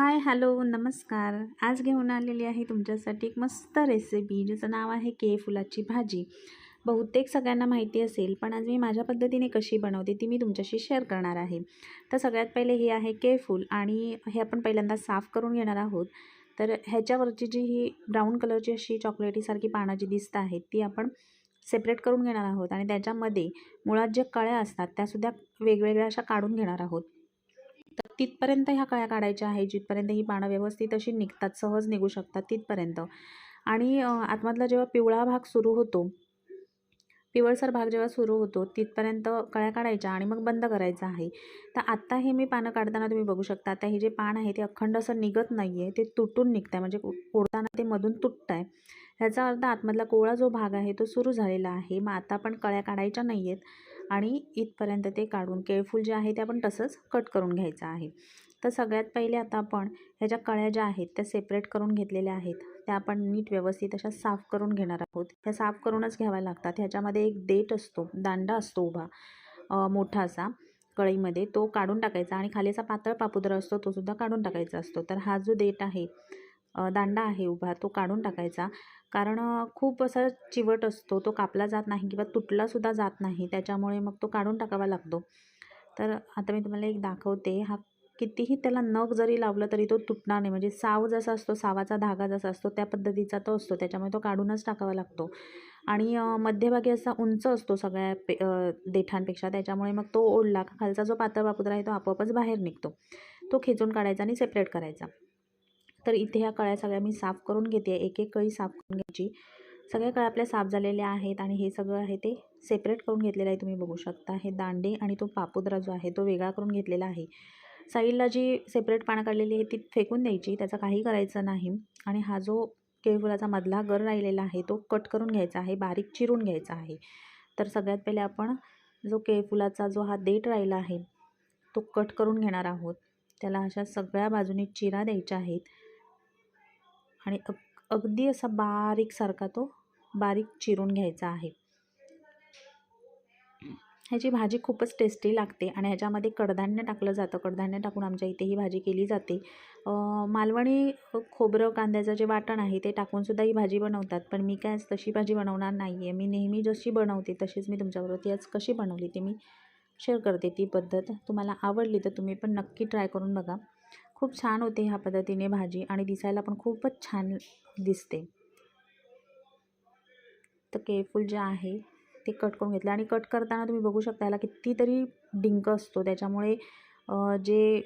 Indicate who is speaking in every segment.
Speaker 1: Hi hello नमस्कार. आज घेऊन आलेली आहे तुमच्यासाठी एक मस्त रेसिपी ज्याचं नाव आहे के फुलाची भाजी. बहुतेक सगळ्यांना माहिती असेल पण आज मी माझ्या पद्धतीने कशी बनवते ती मी तुमच्याशी शेअर करणार आहे. तर सगळ्यात पहिले हे आहे के फूल आणि हे आपण पहिल्यांदा साफ करून घेणार आहोत. तर ह्याच्यावरची जी ही ब्राऊन कलरची अशी चॉकलेटीसारखी पानं जी दिसत आहेत ती आपण सेपरेट करून घेणार आहोत आणि त्याच्यामध्ये मुळात ज्या कळ्या असतात त्यासुद्धा वेगवेगळ्या अशा काढून घेणार आहोत. तिथपर्यंत ह्या कळ्या काढायच्या आहे जिथपर्यंत ही पानं व्यवस्थित अशी निघतात सहज निघू शकतात तिथपर्यंत. आणि आतमधला जेव्हा पिवळा भाग सुरू होतो पिवळसर भाग जेव्हा सुरू होतो तिथपर्यंत कळ्या काढायच्या आणि मग बंद करायचा आहे. तर आत्ता हे मी पानं काढताना तुम्ही बघू शकता आता हे जे पान आहे ते अखंड असं निघत नाही आहे ते तुटून निघतं आहे म्हणजे ओढताना ते मधून तुटतं आहे ह्याचा अर्थ आतमधला कोवळा जो भाग आहे तो सुरू झालेला आहे मग आता आपण कळ्या काढायच्या नाही आहेत आणि इथपर्यंत ते काढून केळफूल जे आहे ते आपण तसंच कट करून घ्यायचं आहे. तर सगळ्यात पहिले आता आपण ह्याच्या कळ्या ज्या आहेत त्या सेपरेट करून घेतलेल्या आहेत त्या आपण नीट व्यवस्थित अशा साफ करून घेणार आहोत. ह्या साफ करूनच घ्याव्या लागतात. ह्याच्यामध्ये एक देठ असतो दांडा असतो उभा मोठा असा कळीमध्ये तो काढून टाकायचा आणि खाली असा पातळ पापुद्रा असतो तो सुद्धा काढून टाकायचा असतो. तर हा जो देठ आहे दांडा आहे उभा तो काढून टाकायचा. कारण खूप असा चिवट असतो तो कापला जात नाही किंवा तुटलासुद्धा जात नाही त्याच्यामुळे मग तो काढून टाकावा लागतो. तर आता मी तुम्हाला एक दाखवते हा कितीही त्याला नग जरी लावलं तरी तो तुटणार नाही. म्हणजे साव जसा असतो सावाचा धागा जसा असतो त्या पद्धतीचा तो असतो त्याच्यामुळे तो काढूनच टाकावा लागतो. आणि मध्यभागी असा उंच असतो सगळ्या पे देठांपेक्षा त्याच्यामुळे मग तो ओढला का खालचा जो पातळ पापुद्रा आहे तो आपोआपच बाहेर निघतो. तो खेचून काढायचा आणि सेपरेट करायचा. तर इथे ह्या कळ्या सगळ्या मी साफ करून घेते. एक एक कळी साफ करून घ्यायची. सगळ्या कळ्या आपल्या साफ झालेल्या आहेत आणि हे सगळं आहे ते सेपरेट करून घेतलेलं आहे. तुम्ही बघू शकता. हे दांडे आणि तो पापुद्रा जो आहे तो वेगळा करून घेतलेला आहे. साईडला जी सेपरेट पानं काढलेली आहे ती फेकून द्यायची. त्याचं काही करायचं नाही. आणि हा जो केळफुलाचा मधला गर राहिलेला आहे तो कट करून घ्यायचा आहे. बारीक चिरून घ्यायचा आहे. तर सगळ्यात पहिले आपण जो केळफुलाचा जो हा देठ राहिला आहे तो कट करून घेणार आहोत. त्याला अशा सगळ्या बाजूने चिरा द्यायच्या आहेत. आणि अग अगदी असा बारीकसारखा तो बारीक चिरून घ्यायचा आहे. ह्याची भाजी खूपच टेस्टी लागते आणि ह्याच्यामध्ये कडधान्य टाकलं जातं. कडधान्य टाकून आमच्या इथे ही भाजी केली जाते. मालवणी खोबरं कांद्याचं जे वाटण आहे ते टाकूनसुद्धा ही भाजी बनवतात. पण मी काय तशी भाजी बनवणार नाही आहे मी नेहमी जशी बनवते तशीच मी तुमच्याबरोबर ती आज कशी बनवली ते मी शेअर करते. ती पद्धत तुम्हाला आवडली तर तुम्ही पण नक्की ट्राय करून बघा. खूप छान होते ह्या पद्धतीने भाजी आणि दिसायला पण खूपच छान दिसते. तर केळफूल जे आहे ते कट करून घेतलं. आणि कट करताना तुम्ही बघू शकता याला कितीतरी डिंक असतो. त्याच्यामुळे जे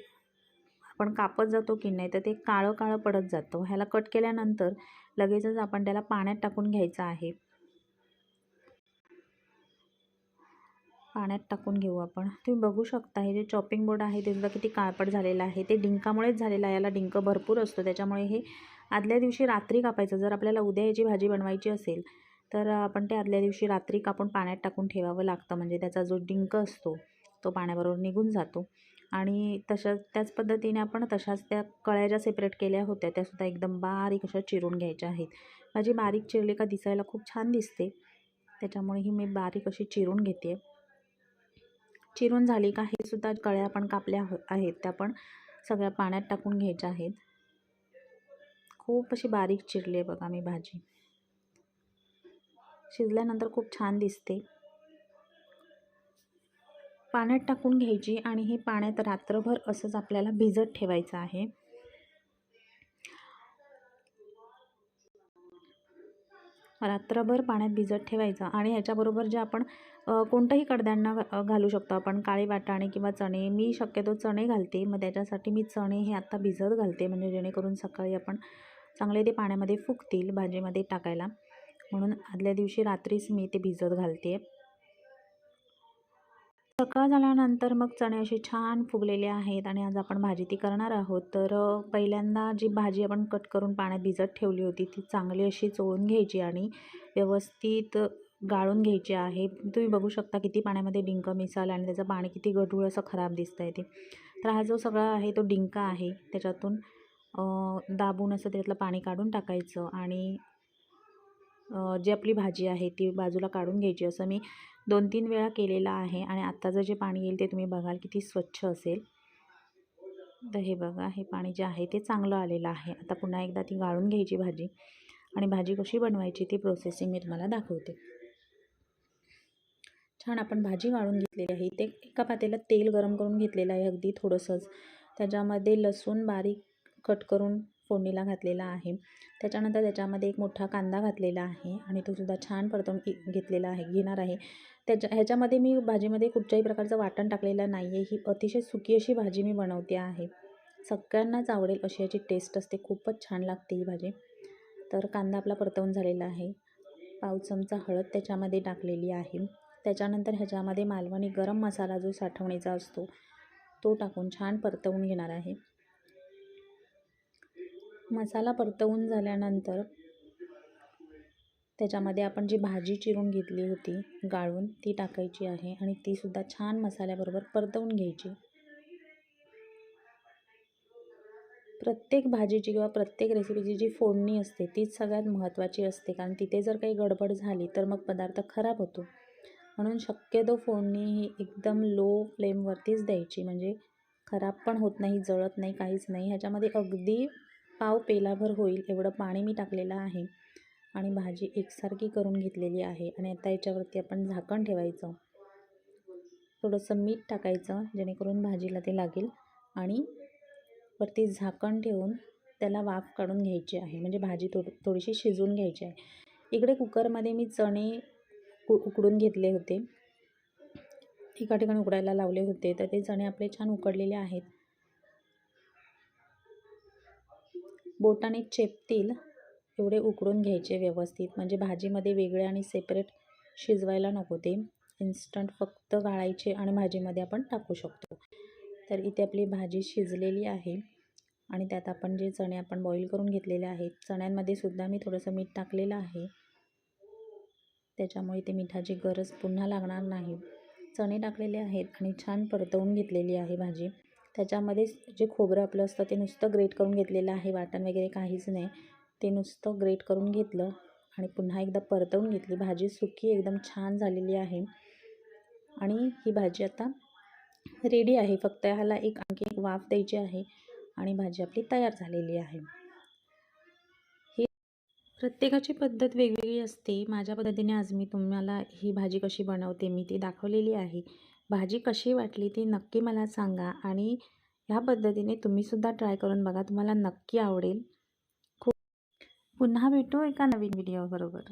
Speaker 1: आपण कापत जातो की नाही तर ते काळं काळं पडत जातं. ह्याला कट केल्यानंतर लगेचच आपण त्याला पाण्यात टाकून घ्यायचं आहे. पाण्यात टाकून घेऊ आपण. तुम्ही बघू शकता हे जे चॉपिंग बोर्ड आहे ते सुद्धा किती काळपट झालेलं आहे. ते डिंकामुळेच झालेलं आहे. याला डिंक भरपूर असतो. त्याच्यामुळे हे आदल्या दिवशी रात्री कापायचं. जर आपल्याला उद्या याची भाजी बनवायची असेल तर आपण ते आदल्या दिवशी रात्री कापून पाण्यात टाकून ठेवावं लागतं. म्हणजे त्याचा जो डिंक असतो तो पाण्याबरोबर निघून जातो. आणि तशाच त्याच पद्धतीने आपण तशाच त्या कळ्या ज्या सेपरेट केल्या होत्या त्यासुद्धा एकदम बारीक अशा चिरून घ्यायच्या आहेत. माझी बारीक चिरली का दिसायला खूप छान दिसते. त्याच्यामुळे ही मी बारीक अशी चिरून घेते. चिरून झाली का हे सुद्धा कळ्या आपण कापल्या आहेत. त्या पण सगळ्या पाण्यात टाकून घ्यायच्या आहेत. खूप अशी बारीक चिरली आहे बघा मी भाजी. शिजल्यानंतर खूप छान दिसते. पाण्यात टाकून घ्यायची आणि हे पाण्यात रात्रभर असंच आपल्याला भिजत ठेवायचं आहे. रात्रभर पाण्यात भिजत ठेवायचं आणि ह्याच्याबरोबर जे आपण कोणत्याही कोणतंही कडधान्य घालू शकतो. आपण काळे वाटाणे किंवा चणे मी शक्यतो चणे घालते. मग त्याच्यासाठी मी चणे हे आत्ता भिजत घालते. म्हणजे जेणेकरून सकाळी आपण चांगले ते पाण्यामध्ये फुगतील भाजीमध्ये टाकायला. म्हणून आदल्या दिवशी रात्रीच मी ते भिजत घालते. सकाळ झाल्यानंतर मग चणे असे छान फुगलेले आहेत आणि आज आपण भाजी ती करणार आहोत. तर पहिल्यांदा जी भाजी आपण कट करून पाण्यात भिजत ठेवली होती ती चांगली अशी चोळून घ्यायची आणि व्यवस्थित गाळून घ्यायची आहे. तुम्ही बघू शकता किती पाण्यामध्ये डिंक मिसाल आणि त्याचं पाणी किती गढूळ असं खराब दिसतं आहे ते. तर हा जो सगळा आहे तो डिंक आहे. त्याच्यातून दाबून असं त्यातलं पाणी काढून टाकायचं आणि जी आपली भाजी आहे ती बाजूला काढून घ्यायची. असं मी दोन तीन वेळा केलेलं आहे आणि आत्ताचं जे पाणी येईल ते तुम्ही बघाल किती स्वच्छ असेल. तर हे बघा हे पाणी जे आहे ते चांगलं आलेलं आहे. आता पुन्हा एकदा ती गाळून घ्यायची भाजी आणि भाजी कशी बनवायची ती प्रोसेसिंग मी तुम्हाला दाखवते. छान आपण भाजी गाळून घेतलेली आहे. ते एका पातेला तेल गरम करून घेतलेलं आहे अगदी थोडंसंच. त्याच्यामध्ये लसूण बारीक कट करून फोडणीला घातलेला आहे. त्याच्यानंतर त्याच्यामध्ये एक मोठा कांदा घातलेला आहे आणि तो सुद्धा छान परतवून घेतलेला आहे घेणार आहे. त्याच्या ह्याच्यामध्ये मी भाजीमध्ये कुठच्याही प्रकारचं वाटण टाकलेलं नाही आहे ही अतिशय सुकी अशी भाजी मी बनवते आहे. सगळ्यांनाच आवडेल अशी याची टेस्ट असते. खूपच छान लागते ही भाजी. तर कांदा आपला परतवून झालेला आहे. पाव चमचा हळद त्याच्यामध्ये टाकलेली आहे. त्याच्यानंतर ह्याच्यामध्ये मालवणी गरम मसाला जो साठवणीचा असतो तो टाकून छान परतवून घेणार आहे. मसाला परतवून झाल्यानंतर त्याच्यामध्ये आपण जी भाजी चिरून घेतली होती गाळून ती टाकायची आहे आणि तीसुद्धा छान मसाल्याबरोबर परतवून घ्यायची. प्रत्येक भाजीची किंवा प्रत्येक रेसिपीची जी फोडणी असते तीच सगळ्यात महत्त्वाची असते. कारण तिथे जर काही गडबड झाली तर मग पदार्थ खराब होतो. म्हणून शक्यतो फोडणी ही एकदम लो फ्लेमवरतीच द्यायची. म्हणजे खराब पण होत नाही जळत नाही काहीच नाही. ह्याच्यामध्ये अगदी पाव पेलाभर होईल एवढं पाणी मी टाकलेलं आहे आणि भाजी एकसारखी करून घेतलेली आहे आणि आता याच्यावरती आपण झाकण ठेवायचं. थोडंसं मीठ टाकायचं जेणेकरून भाजीला ते लागेल आणि वरती झाकण ठेवून त्याला वाफ काढून घ्यायची आहे. म्हणजे भाजी थोडी थोडीशी शिजवून घ्यायची आहे. इकडे कुकरमध्ये मी चणे उकडून घेतले होते. एका ठिकाणी उकडायला लावले होते. तर ते चणे आपले छान उकडलेले आहेत. बोटाने चेपतील एवढे उकडून घ्यायचे व्यवस्थित. म्हणजे भाजीमध्ये वेगळे आणि सेपरेट शिजवायला नको ते. इन्स्टंट फक्त गाळायचे आणि भाजीमध्ये आपण टाकू शकतो. तर इथे आपली भाजी शिजलेली आहे. आणि त्यात आपण जे चणे आपण बॉईल करून घेतलेले आहेत चण्यांमध्ये सुद्धा मी थोडंसं मीठ टाकलेलं आहे. त्याच्यामुळे ते मिठाची गरज पुन्हा लागणार नाही. चणे टाकलेले आहेत आणि छान परतवून घेतलेली आहे भाजी. त्याच्यामध्ये जे खोबरं आपलं असतं ते नुसतं ग्रेट करून घेतलेलं आहे वाटण वगैरे काहीच नाही. ते नुसतं ग्रेट करून घेतलं आणि पुन्हा एकदा परतवून घेतली. भाजी सुकी एकदम छान झालेली आहे. आणि ही भाजी आता रेडी आहे. फक्त ह्याला एक आणखी एक वाफ द्यायची आहे आणि भाजी आपली तयार झालेली आहे. ही प्रत्येकाची पद्धत वेगवेगळी असते. माझ्या पद्धतीने आज मी तुम्हाला ही भाजी कशी बनवते मी ती दाखवलेली आहे. भाजी कशी वाटली ती नक्की मला सांगा आणि ह्या पद्धतीने तुम्हीसुद्धा ट्राय करून बघा तुम्हाला नक्की आवडेल. खूप पुन्हा भेटू एका नवीन व्हिडिओबरोबर